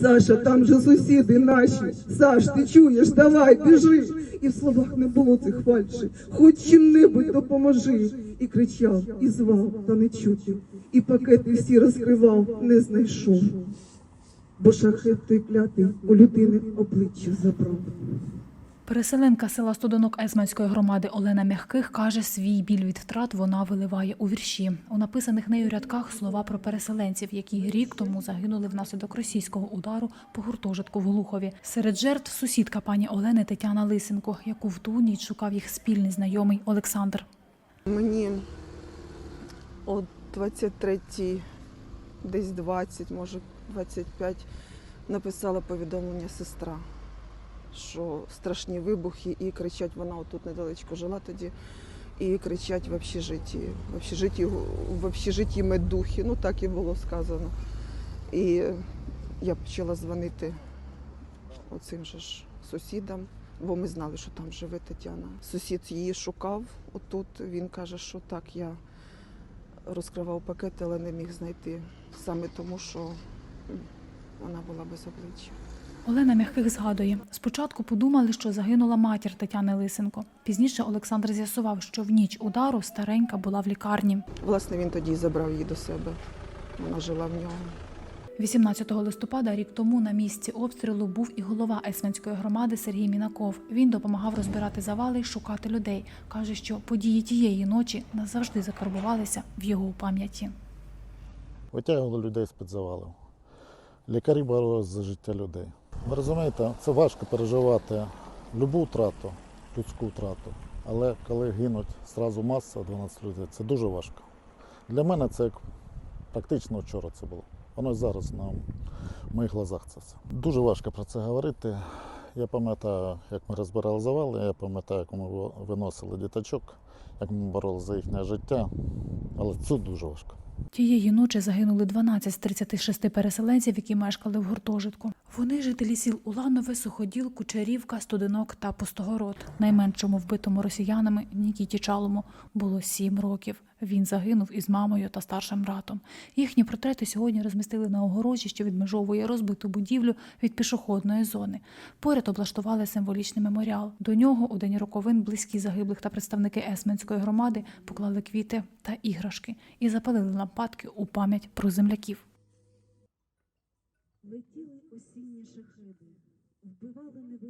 Саша, там же сусіди наші. Саш, ти чуєш, давай, біжи. І в словах не було цих фальші. Хоч чим-небудь допоможи. І кричав, і звав, та не чути. І пакети всі розкривав, не знайшов. Бо шахет той клятий у людини обличчя забрав. Переселенка села Стодонок Есманської громади Олена Мягких каже, свій біль від втрат вона виливає у вірші. У написаних нею рядках слова про переселенців, які рік тому загинули внаслідок російського удару по гуртожитку в Глухові. Серед жертв сусідка пані Олени Тетяна Лисенко, яку в ту ніч шукав їх спільний знайомий Олександр. Мені о 23, десь 20, може 25, написала повідомлення сестра, що страшні вибухи і кричать, вона отут недалечко жила тоді, і кричать в общежитті, в общежитті, в общежитті медухи, ну так і було сказано. І я почала дзвонити оцим же ж сусідам, бо ми знали, що там живе Тетяна. Сусід її шукав отут. Він каже, що так, я розкривав пакети, але не міг знайти. Саме тому, що вона була без обличчя. Олена Мягких згадує, спочатку подумали, що загинула матір Тетяни Лисенко. Пізніше Олександр з'ясував, що в ніч удару старенька була в лікарні. Власне, він тоді забрав її до себе. Вона жила в нього. 18 листопада рік тому на місці обстрілу був і голова Есменської громади Сергій Мінаков. Він допомагав розбирати завали й шукати людей. Каже, що події тієї ночі назавжди закарбувалися в його пам'яті. Витягували людей з-під завалів. Лікарі боролися за життя людей. Ви розумієте, це важко переживати любу втрату, людську втрату. Але коли гинуть зразу маса 12 людей, це дуже важко. Для мене це як практично вчора це було. Воно і зараз на моїх глазах це все. Дуже важко про це говорити. Я пам'ятаю, як ми розбирали завали, я пам'ятаю, як ми виносили діточок, як ми боролися за їхнє життя. Але це дуже важко. Тієї ночі загинули 12 з 36 переселенців, які мешкали в гуртожитку. Вони жителі сіл Уланове, Суходіл, Кучерівка, Студенок та Пустогород. Найменшому вбитому росіянами Нікіті Чалому було 7 років. Він загинув із мамою та старшим братом. Їхні портрети сьогодні розмістили на огорожі, що відмежовує розбиту будівлю від пішохідної зони. Поряд облаштували символічний меморіал. До нього у день роковин близькі загиблих та представники Есменської громади поклали квіти та іграшки і запалили лампадки у пам'ять про земляків. Летіли осінні шахеди, вбивали